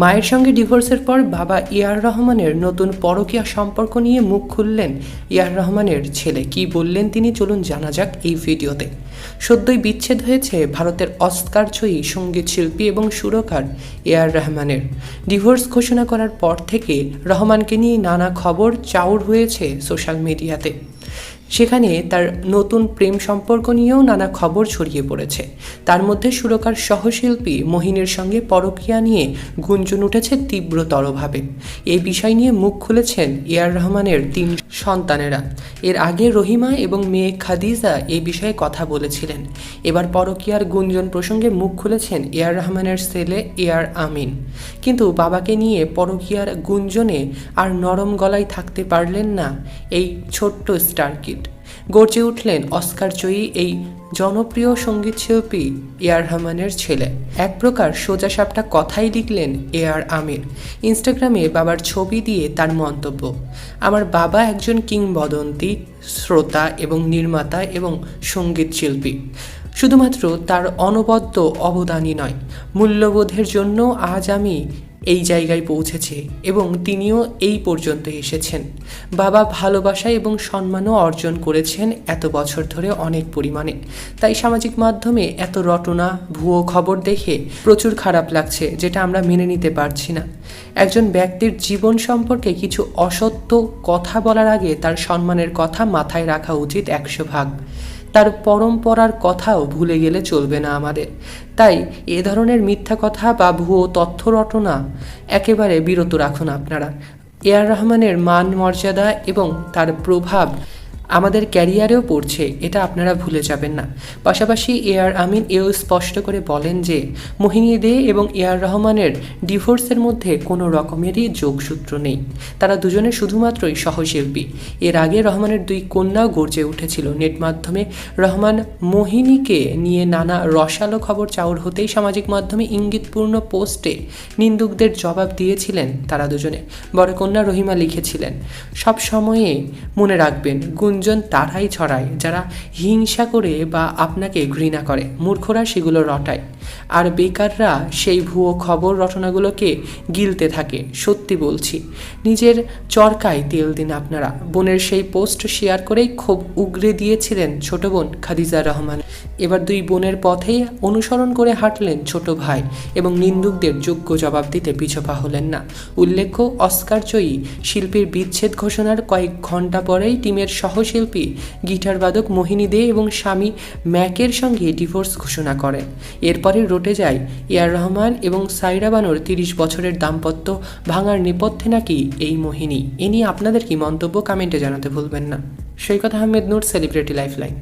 মায়ের সঙ্গে ডিভোর্সের পর বাবা ইয়ার রহমানের নতুন পরকীয়া সম্পর্ক নিয়ে মুখ খুললেন ইয়ার রহমানের ছেলে। কি বললেন তিনি? চলুন জানা যাক এই ভিডিওতে। সদ্যই বিচ্ছেদ হয়েছে ভারতের অস্কার জয়ী সংগীত শিল্পী এবং সুরকার এয়ার রহমানের। ডিভোর্স ঘোষণা করার পর থেকে রহমানকে নিয়ে নানা খবর, চাউর হয়েছে সোশ্যাল মিডিয়াতে। সেখানে তার নতুন প্রেম সম্পর্ক নিয়েও নানা খবর ছড়িয়ে পড়েছে। তার মধ্যে সুরকার সহশিল্পী মহিনের সঙ্গে পরকীয়া নিয়ে গুঞ্জন উঠেছে তীব্রতরভাবে এই বিষয় নিয়ে মুখ খুলেছেন ইয়ার রহমানের তিন সন্তানেরা। এর আগে রহিমা এবং মেয়ে খাদিজা এই বিষয়ে কথা বলেছিলেন। এবার পরকিয়ার গুঞ্জন প্রসঙ্গে মুখ খুলেছেন এয়ার রহমানের ছেলে এয়ার আমিন। কিন্তু বাবাকে নিয়ে পরকিয়ার গুঞ্জনে আর নরম গলায় থাকতে পারলেন না এই ছোট্ট স্টার কিড। গর্জে উঠলেন অস্কার জয়ী এই জনপ্রিয় সংগীত শিল্পী এয়ার রহমানের ছেলে। এক প্রকার সোজা সাপটা কথাই লিখলেন এয়ার আমির। ইনস্টাগ্রামে বাবার ছবি দিয়ে তার মন্তব্য, আমার বাবা একজন কিংবদন্তি, শ্রোতা এবং নির্মাতা এবং সংগীত শিল্পী। শুধুমাত্র তার অনবদ্য অবদানই নয়, মূল্যবোধের জন্য আজ আমি এই জায়গায় পৌঁছেছে এবং তিনিও এই পর্যন্ত এসেছেন। বাবা ভালোবাসা এবং সম্মানও অর্জন করেছেন এত বছর ধরে অনেক পরিমাণে। তাই সামাজিক মাধ্যমে এত রটনা, ভুয়ো খবর দেখে প্রচুর খারাপ লাগছে, যেটা আমরা মেনে নিতে পারছি না। একজন ব্যক্তির জীবন সম্পর্কে কিছু অসত্য কথা বলার আগে তার সম্মানের কথা মাথায় রাখা উচিত একশো ভাগ। তার পরম্পরার কথাও ভুলে গেলে চলবে না আমাদের। তাই এ ধরনের মিথ্যা কথা বা ভুয়ো তথ্য রটনা একেবারে বিরত রাখুন আপনারা। এ আর রহমানের মান মর্যাদা এবং তার প্রভাব আমাদের ক্যারিয়ারেও পড়ছে, এটা আপনারা ভুলে যাবেন না। পাশাপাশি এ আর আমিন এও স্পষ্ট করে বলেন যে, মোহিনী দে এবং এ আর রহমানের ডিভোর্সের মধ্যে কোনো রকমেরই যোগসূত্র নেই। তারা দুজনে শুধুমাত্রই সহশিল্পী। এর আগে রহমানের দুই কন্যাও গর্জে উঠেছিল নেট মাধ্যমে। রহমান মোহিনীকে নিয়ে নানা রসালো খবর চাউর হতেই সামাজিক মাধ্যমে ইঙ্গিতপূর্ণ পোস্টে নিন্দুকদের জবাব দিয়েছিলেন তারা দুজনে। বড় কন্যা রহিমা লিখেছিলেন সব সময়ে মনে রাখবেন গুঞ্জন তারাই ছড়ায় যারা হিংসা করে বা আপনাকে ঘৃণা করে। মূর্খরা সেগুলো রটায়। আর বেকাররা সেই ভুয়ো খবর রটনাগুলোকে গিলতে থাকে, সত্যি বলছি। নিজের চরকায় তেল দিন আপনারা। বোনের সেই পোস্ট শেয়ার করেই খুব উগরে দিয়েছিলেন ছোট বোন খাদিজা রহমান। এবার দুই বোনের পথেই অনুসরণ করে হাঁটলেন ছোট ভাই এবং নিন্দুকদের যোগ্য জবাব দিতে পিছপা হলেন না। উল্লেখ্য, অস্কার জয়ী শিল্পীর বিচ্ছেদ ঘোষণার কয়েক ঘণ্টা পরেই টিমের সহশিল্পী, গিটারবাদক মোহিনী দে এবং স্বামী ম্যাকের সঙ্গে ডিভোর্স ঘোষণা করেন। এরপরে রটে যায়। ইয়ার রহমান এবং সাইরা বানুর তিরিশ বছরের দাম্পত্য ভাঙার নেপথ্যে নাকি এই মোহিনী? এ নিয়ে আপনাদের কি মন্তব্য কমেন্টে জানাতে ভুলবেন না। Saikat Ahmed Noor celebrity lifeline